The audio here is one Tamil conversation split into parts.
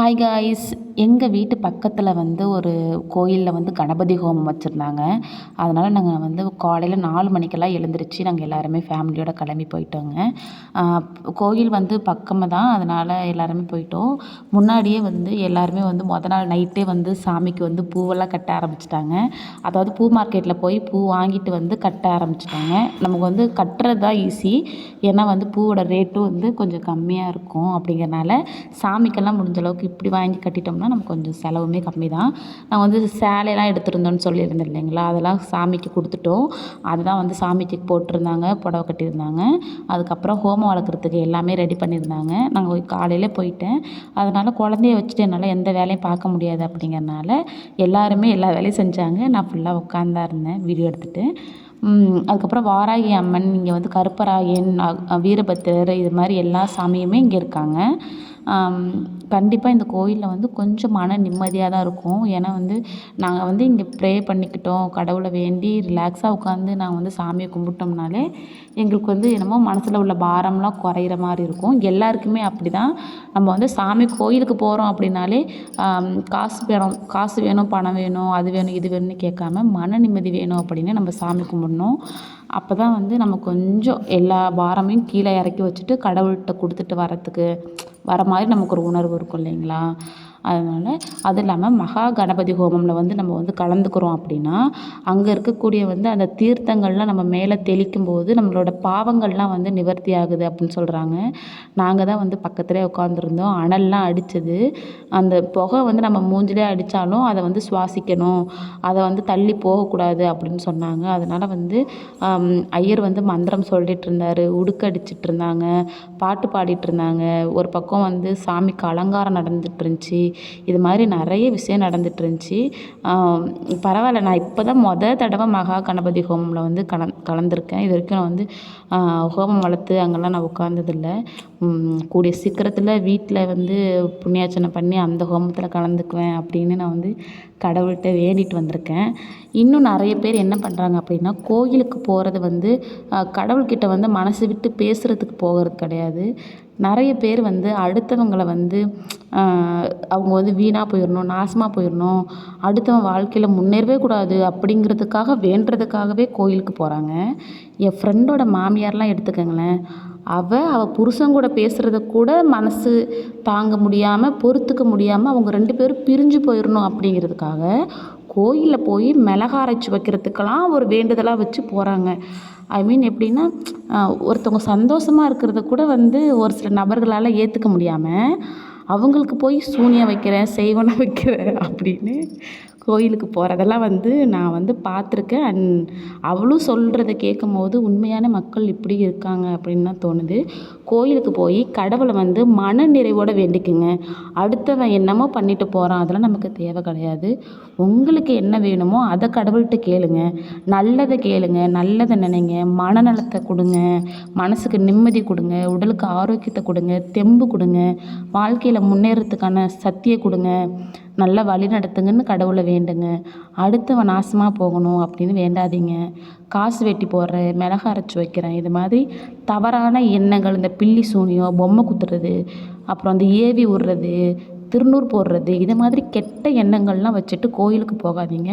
Hi guys, எங்கள் வீட்டு பக்கத்தில் வந்து ஒரு கோயிலில் வந்து கணபதி ஹோமம் வச்சுருந்தாங்க. அதனால் நாங்கள் வந்து காலையில் நாலு மணிக்கெல்லாம் எழுந்திரிச்சு நாங்கள் எல்லாருமே ஃபேமிலியோடு கிளம்பி போயிட்டோங்க. கோயில் வந்து பக்கமாக தான் அதனால் எல்லாருமே போயிட்டோம். முன்னாடியே வந்து எல்லாருமே வந்து மொதல் நாள் நைட்டே வந்து சாமிக்கு வந்து பூவெல்லாம் கட்ட ஆரம்பிச்சிட்டாங்க. அதாவது பூ மார்க்கெட்டில் போய் பூ வாங்கிட்டு வந்து கட்ட ஆரம்பிச்சிட்டாங்க. நமக்கு வந்து கட்டுறது தான் ஈஸி. ஏன்னா வந்து பூவோட ரேட்டும் வந்து கொஞ்சம் கம்மியாக இருக்கும் அப்படிங்கிறனால சாமிக்கெல்லாம் முடிஞ்ச அளவுக்கு இப்படி வாங்கி கட்டிட்டோம். கட்டிட்டோம்னா நமக்கு கொஞ்சம் செலவுமே கம்மி தான் நான் வந்து சேலையெல்லாம் எடுத்துருந்தோன்னு சொல்லியிருந்தேன் இல்லைங்களா? அதெல்லாம் சாமிக்கு கொடுத்துட்டோம். அதுதான் வந்து சாமிக்கு போட்டிருந்தாங்க புடவ கட்டியிருந்தாங்க. அதுக்கப்புறம் ஹோமம் வளர்க்குறதுக்கு எல்லாமே ரெடி பண்ணியிருந்தாங்க. நாங்கள் காலையில் போயிட்டேன். அதனால் குழந்தைய வச்சுட்டு என்னால் எந்த வேலையும் பார்க்க முடியாது அப்படிங்கிறனால எல்லாருமே எல்லா வேலையும் செஞ்சாங்க. நான் ஃபுல்லாக உட்காந்தா இருந்தேன் வீடியோ எடுத்துகிட்டு அதுக்கப்புறம் வாராகி அம்மன் இங்கே வந்து கருப்பராயன் வீரபத்திரர் இது மாதிரி எல்லா சாமியுமே இங்கே இருக்காங்க. கண்டிப்பாக இந்த கோயிலில் வந்து கொஞ்சம் மன நிம்மதியாக தான் இருக்கும். ஏன்னா வந்து நாங்கள் வந்து இங்கே ப்ரே பண்ணிக்கிட்டோம். கடவுளை வேண்டி ரிலாக்ஸாக உட்காந்து நாங்கள் வந்து சாமியை கும்பிட்டோம்னாலே எங்களுக்கு வந்து என்னமோ மனசில் உள்ள பாரம்லாம் குறையிற மாதிரி இருக்கும். எல்லாருக்குமே அப்படி தான் நம்ம வந்து சாமி கோயிலுக்கு போகிறோம் அப்படின்னாலே காசு வேணும் காசு வேணும் பணம் வேணும் அது வேணும் இது வேணும்னு கேட்காம மன நிம்மதி வேணும் அப்படின்னு நம்ம சாமி கும்பிட்ணும். அப்போ தான் வந்து நம்ம கொஞ்சம் எல்லா பாரமையும் கீழே இறக்கி வச்சுட்டு கடவுள்கிட்ட கொடுத்துட்டு வரத்துக்கு வர மாதிரி நமக்கு ஒரு உணர்வு இருக்கும் இல்லைங்களா? அதனால் அதுவும் இல்லாமல் மகா கணபதி ஹோமமில் வந்து நம்ம வந்து கலந்துக்கிறோம் அப்படின்னா அங்கே இருக்கக்கூடிய வந்து அந்த தீர்த்தங்கள்லாம் நம்ம மேலே தெளிக்கும் போது நம்மளோட பாவங்கள்லாம் வந்து நிவர்த்தி ஆகுது அப்படின்னு சொல்கிறாங்க நாங்கள் தான் வந்து பக்கத்துலேயே உட்காந்துருந்தோம் அனல்லாம் அடித்தது அந்த புகை வந்து நம்ம மூஞ்சிலே அடித்தாலும் அதை வந்து சுவாசிக்கணும். அதை வந்து தள்ளி போகக்கூடாது அப்படின்னு சொன்னாங்க. அதனால் வந்து ஐயர் வந்து மந்திரம் சொல்லிகிட்டு இருந்தார். உடுக்கடிச்சிட்டு இருந்தாங்க. பாட்டு பாடிட்டு இருந்தாங்க. ஒரு பக்கம் வந்து சாமிக்கு அலங்காரம் நடந்துட்டு இருந்துச்சு. இது மாதிரி நிறைய விஷயம் நடந்துட்டு இருந்துச்சு பரவாயில்ல நான் இப்போ தான் மொதல் தடவை மகா கணபதி ஹோமமில் வந்து கலந் கலந்துருக்கேன். இது வரைக்கும் நான் வந்து ஹோமம் வளர்த்து அங்கெல்லாம் நான் உட்காந்ததில்ல கூடிய சீக்கிரத்தில் வீட்டில் வந்து புண்ணியாச்சனை பண்ணி அந்த ஹோமத்தில் கலந்துக்குவேன் அப்படின்னு நான் வந்து கடவுள்கிட்ட வேண்டிட்டு வந்திருக்கேன். இன்னும் நிறைய பேர் என்ன பண்ணுறாங்க அப்படின்னா கோயிலுக்கு போகிறது வந்து கடவுள்கிட்ட வந்து மனசு விட்டு பேசுகிறதுக்கு போகிறது கிடையாது. நிறைய பேர் வந்து அடுத்தவங்களை வந்து அவங்க வந்து வீணாக போயிடணும் நாசமாக போயிடணும் அடுத்தவன் வாழ்க்கையில் முன்னேறவே கூடாது அப்படிங்கிறதுக்காக வேண்டுறதுக்காகவே கோயிலுக்கு போகிறாங்க என் ஃப்ரெண்டோட மாமியார்லாம் எடுத்துக்கங்களேன். அவள் அவள் புருஷன் கூட பேசுகிறத கூட மனசு தாங்க முடியாமல் பொறுத்துக்க முடியாமல் அவங்க ரெண்டு பேரும் பிரிஞ்சு போயிடணும் அப்படிங்கிறதுக்காக கோயிலில் போய் மிளகா அரைச்சி வைக்கிறதுக்கெல்லாம் ஒரு வேண்டுதலாக வச்சு போகிறாங்க ஐ மீன் எப்படின்னா ஒருத்தவங்க சந்தோஷமாக இருக்கிறத கூட வந்து ஒரு சில நபர்களால் ஏற்றுக்க முடியாமல் அவங்களுக்கு போய் சூனியம் வைக்கிறேன் செய்வனம் வைக்கிறேன் அப்படின்னு கோயிலுக்கு போகிறதெல்லாம் வந்து நான் வந்து பார்த்துருக்கேன். அண்ட் அவளும் சொல்கிறத கேட்கும்போது உண்மையான மக்கள் இப்படி இருக்காங்க அப்படின்னு தான் தோணுது. கோயிலுக்கு போய் கடவுளை வந்து மன நிறைவோடு வேண்டிக்குங்க. அடுத்தவன் என்னமோ பண்ணிட்டு போகிறான் அதெல்லாம் நமக்கு தேவை கிடையாது. உங்களுக்கு என்ன வேணுமோ அதை கடவுள்கிட்ட கேளுங்க. நல்லதை கேளுங்க. நல்லதை நினைங்க. மனநலத்தை கொடுங்க. மனசுக்கு நிம்மதி கொடுங்க. உடலுக்கு ஆரோக்கியத்தை கொடுங்க. தெம்பு கொடுங்க. வாழ்க்கையில் முன்னேறத்துக்கான சக்தியை கொடுங்க. நல்லா வழி நடத்துங்கன்னு கடவுளை வேண்டுங்க. அடுத்தவன் நாசமாக போகணும் அப்படின்னு வேண்டாதீங்க. காசு வெட்டி போடுறேன் மிளகா அரைச்சி வைக்கிறேன் இது மாதிரி தவறான எண்ணங்கள் இந்த பில்லி சூனியம் பொம்மை குத்துறது அப்புறம் அந்த ஏவி விட்றது திருநூறு போடுறது இது மாதிரி கெட்ட எண்ணங்கள்லாம் வச்சுட்டு கோயிலுக்கு போகாதீங்க.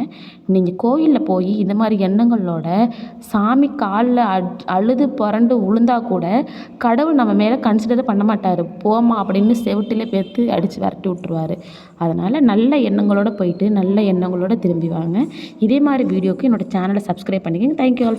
நீங்கள் கோயிலில் போய் இந்த மாதிரி எண்ணங்களோட சாமி காலில் அழுது புரண்டு உளுந்தா கூட கடவுள் நம்ம மேலே கன்சிடர் பண்ண மாட்டார். போமா அப்படின்னு செவிட்டில் பேர்த்து அடித்து விரட்டி விட்டுருவார். அதனால் நல்ல எண்ணங்களோட போயிட்டு நல்ல எண்ணங்களோடு திரும்பி வாங்க. இதே மாதிரி வீடியோக்கு என்னோடய சேனலை சப்ஸ்கிரைப் பண்ணிக்கோங்க. Thank you all